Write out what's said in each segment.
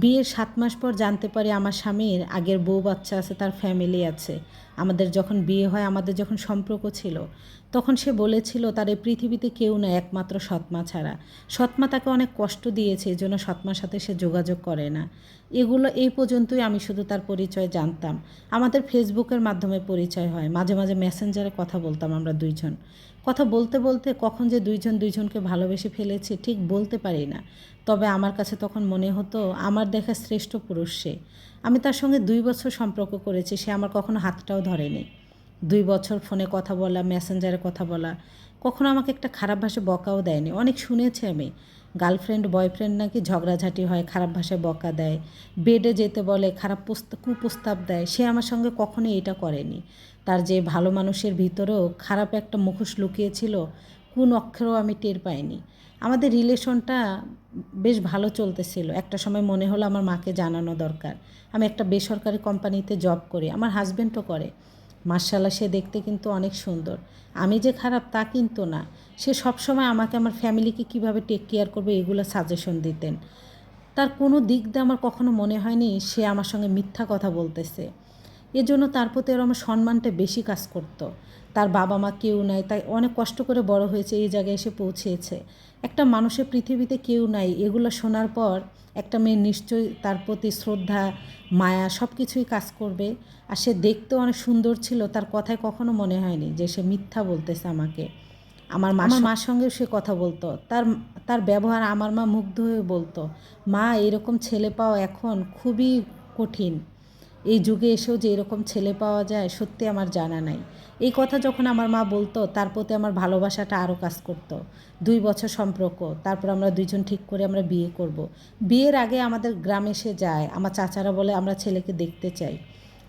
বিয়ের সাত মাস পর জানতে পারি আমার স্বামীর আগের বউ বাচ্চা আছে, তার ফ্যামিলি আছে। আমাদের যখন বিয়ে হয়, আমাদের যখন সম্পর্ক ছিল, তখন সে বলেছিল, তার এই পৃথিবীতে কেউ না একমাত্র সৎমা ছাড়া। সৎমা তাকে অনেক কষ্ট দিয়েছে, এই জন্য সৎমার সাথে সে যোগাযোগ করে না। এগুলো এই পর্যন্তই আমি শুধু তার পরিচয় জানতাম। আমাদের ফেসবুকের মাধ্যমে পরিচয় হয়। মাঝে মাঝে মেসেঞ্জারে কথা বলতাম আমরা দুইজন। কথা বলতে বলতে কখন যে দুইজন দুইজনকে ভালোবেসে ফেলেছি, ঠিক বলতে পারি না। তবে আমার কাছে তখন মনে হতো, আমার দেখা শ্রেষ্ঠ পুরুষ সে। আমি তার সঙ্গে দুই বছর সম্পর্ক করেছি, সে আমার কখনো হাতটাও ধরেনি। দুই বছর ফোনে কথা বলা, মেসেঞ্জারে কথা বলা, কখনো আমাকে একটা খারাপ ভাষায় বকাও দেয়নি। অনেক শুনেছি আমি, গার্লফ্রেন্ড, বয়ফ্রেন্ড নাকি ঝগড়াঝাটি হয়, খারাপ ভাষায় বকা দেয়, বেডে যেতে বলে, খারাপ প্রস্তাব কুপ্রস্তাব দেয়, সে আমার সঙ্গে কখনোই এটা করেনি। তার যে ভালো মানুষের ভিতরেও খারাপ একটা মুখোশ লুকিয়েছিল কোন অক্ষরেও আমি টের পাইনি। আমাদের রিলেশনটা বেশ ভালো চলতেছিল। একটা সময় মনে হলো আমার মাকে জানানো দরকার। আমি একটা বেসরকারি কোম্পানিতে জব করি। আমার হাজব্যান্ডও করে। মার্শাল্লাহ সে দেখতে কিন্তু অনেক সুন্দর। আমি যে খারাপ তা কিন্তু না। সে সবসময় আমাকে আমার ফ্যামিলিকে কীভাবে টেক কেয়ার করবে এগুলো সাজেশন দিতেন। তার কোনো দিক দিয়ে আমার কখনো মনে হয়নি সে আমার সঙ্গে মিথ্যা কথা বলতেছে। এজন্য তার প্রতি আরও আমার সম্মানটা বেশি কাজ করত। তার বাবা মা কেউ নাই তাই অনেক কষ্ট করে বড় হয়েছে এই জায়গায় এসে পৌঁছেছে। একটা মানুষের পৃথিবীতে কেউ নাই এগুলো শোনার পর একটা মেয়ে নিশ্চয়ই তার প্রতি শ্রদ্ধা মায়া সব কিছুই কাজ করবে। আর সে দেখতেও অনেক সুন্দর ছিল তার কথায় কখনো মনে হয়নি যে সে মিথ্যা বলতেছে আমাকে। আমার মা মার সঙ্গে সে কথা বলতো। তার তার ব্যবহার আমার মা মুগ্ধ হয়ে বলতো মা এরকম ছেলে পাওয়া এখন খুবই কঠিন। এই যুগে এসেও যে এরকম ছেলে পাওয়া যায়, সত্যি আমার জানা নাই এই কথা যখন আমার মা বলতো, তার প্রতি আমার ভালোবাসাটা আরও কাজ করত। দুই বছর সম্পর্ক, তারপর আমরা দুইজন ঠিক করে আমরা বিয়ে করব। বিয়ের আগে আমাদের গ্রামে এসে যায়, আমার চাচারা বলে আমরা ছেলেকে দেখতে চাই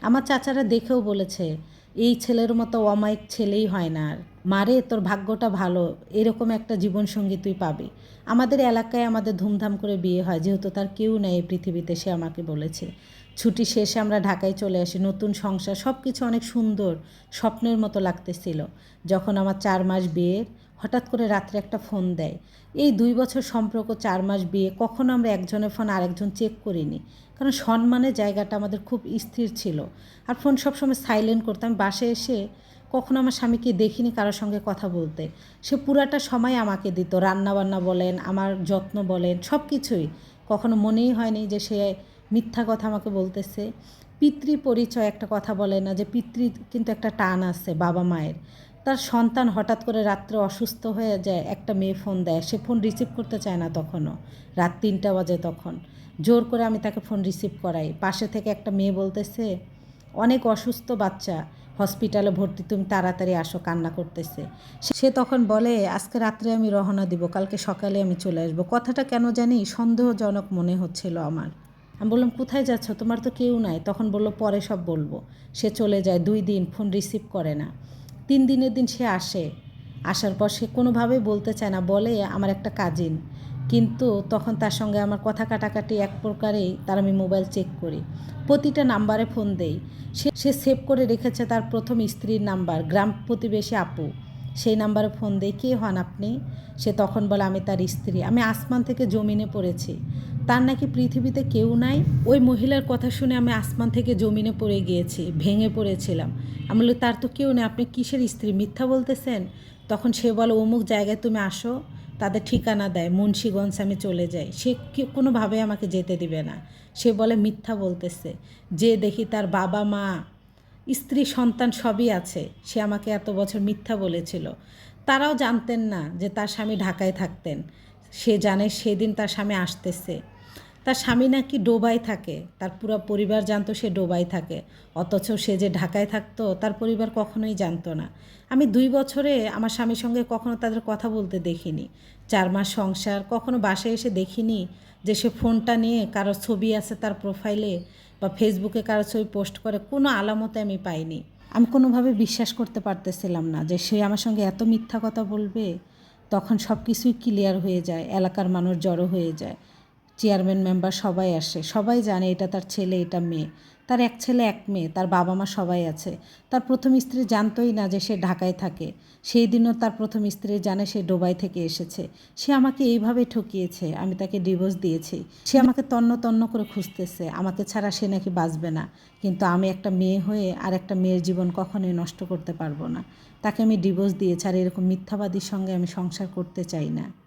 আমার চাচারা দেখেও বলেছে এই ছেলের মতো অমায়িক ছেলেই হয় না আর। মারে, তোর ভাগ্যটা ভালো, এরকম একটা জীবনসঙ্গী তুই পাবি। আমাদের এলাকায় আমাদের ধুমধাম করে বিয়ে হয়, যেহেতু তার কেউ নেই এই পৃথিবীতে, সে আমাকে বলেছে। ছুটি শেষে আমরা ঢাকায় চলে আসি, নতুন সংসার সব কিছু অনেক সুন্দর, স্বপ্নের মতো লাগতেছিল। যখন আমার চার মাস বিয়ের হঠাৎ করে রাত্রে একটা ফোন দেয়। এই দুই বছর সম্পর্ক, চার মাস বিয়ে, কখনো আমরা একজনের ফোন আরেকজন চেক করিনি। কারণ সম্মানের জায়গাটা আমাদের খুব স্থির ছিল। আর ফোন সবসময় সাইলেন্ট করতাম। বাসে এসে কখনো আমার স্বামীকে দেখিনি কারোর সঙ্গে কথা বলতে। সে পুরাটা সময় আমাকে দিত। রান্নাবান্না বলেন, আমার যত্ন বলেন সব কিছুই কখনো মনেই হয়নি যে সে মিথ্যা কথা আমাকে বলতেছে। পিতৃ পরিচয় একটা কথা বলে না যে পিতৃ কিন্তু একটা টান আছে বাবা মায়ের তার সন্তান হঠাৎ করে রাত্রে অসুস্থ হয়ে যায়, একটা মেয়ে ফোন দেয়। সে ফোন রিসিভ করতে চায় না তখনও। রাত তিনটা বাজে তখন। জোর করে আমি তাকে ফোন রিসিভ করাই। পাশে থেকে একটা মেয়ে বলতেছে, অনেক অসুস্থ বাচ্চা হসপিটালে ভর্তি, তুমি তাড়াতাড়ি আসো, কান্না করতেছে। সে তখন বলে, আজকে রাত্রে আমি রওনা দিব, কালকে সকালে আমি চলে আসব। কথাটা কেন জানি সন্দেহজনক মনে হচ্ছিল আমার। আমি বললাম, কোথায় যাচ্ছ? তোমার তো কেউ নাই। তখন বলল, পরে সব বলব। সে চলে যায়, দুই দিন ফোন রিসিভ করে না। তিন দিনের দিন সে আসে। আসার পর সে কোনোভাবেই বলতে চায় না, বলে, আমার একটা কাজিন। কিন্তু তখন তার সঙ্গে আমার কথা কাটাকাটি এক প্রকারেই তার আমি মোবাইল চেক করি। প্রতিটা নাম্বারে ফোন দেই। সে সে সেভ করে রেখেছে তার প্রথম স্ত্রীর নাম্বার, গ্রাম প্রতিবেশী আপু। সেই নাম্বারে ফোন দেই কে হন আপনি? সে তখন বলে, আমি তার স্ত্রী। আমি আসমান থেকে জমিনে পড়েছি। তার নাকি পৃথিবীতে কেউ নাই? ওই মহিলার কথা শুনে আমি আসমান থেকে জমিনে পড়ে গিয়েছি, ভেঙে পড়েছিলাম। আমি বলি, তার তো কেউ নেই। আপনি কিসের স্ত্রী? মিথ্যা বলতেছেন? তখন সে বলে, অমুক জায়গায় তুমি আসো, তাদের ঠিকানা দেয়। মুন্সীগঞ্জ আমি চলে যাই। সে কোনোভাবে আমাকে যেতে দিবে না। সে বলে, মিথ্যা বলতেছে। যে দেখি তার বাবা মা স্ত্রী সন্তান সবই আছে, সে আমাকে এত বছর মিথ্যা বলেছিল। তারাও জানতেন না যে তার স্বামী ঢাকায় থাকতেন। সে জানে সেদিন তার স্বামী আসতেছে। তার স্বামী নাকি ডোবাই থাকে, তার পুরো পরিবার জানতো সে ডোবাই থাকে। অথচ সে যে ঢাকায় থাকতো, তার পরিবার কখনোই জানতো না। আমি দুই বছরে আমার স্বামীর সঙ্গে কখনো তাদের কথা বলতে দেখিনি। চার মাস সংসার, কখনো বাসায় এসে দেখিনি যে সে ফোনটা নিয়ে কারও ছবি আছে তার প্রোফাইলে বা ফেসবুকে কারও ছবি পোস্ট করে, কোনো আলামতে আমি পাইনি। আমি কোনোভাবে বিশ্বাস করতে পারতেছিলাম না যে সে আমার সঙ্গে এত মিথ্যা কথা বলবে, তখন সব কিছুই ক্লিয়ার হয়ে যায়, এলাকার মানুষ জড়ো হয়ে যায়। চেয়ারম্যান মেম্বার সবাই আসে। সবাই জানে এটা তার ছেলে, এটা মেয়ে। তার এক ছেলে, এক মেয়ে। তার বাবা মা সবাই আছে। তার প্রথম স্ত্রী জানতোই না যে সে ঢাকায় থাকে। সেই দিনও তার প্রথম স্ত্রী জানে সে ডোবাই থেকে এসেছে। সে আমাকে এইভাবে ঠকিয়েছে, আমি তাকে ডিভোর্স দিয়েছি। সে আমাকে তন্ন তন্ন করে খুঁজতেছে, আমাকে ছাড়া সে নাকি বাঁচবে না। কিন্তু আমি একটা মেয়ে হয়ে আর একটা মেয়ের জীবন কখনোই নষ্ট করতে পারব না। তাকে আমি ডিভোর্স দিয়েছি আর এরকম মিথ্যাবাদীর সঙ্গে আমি সংসার করতে চাই না।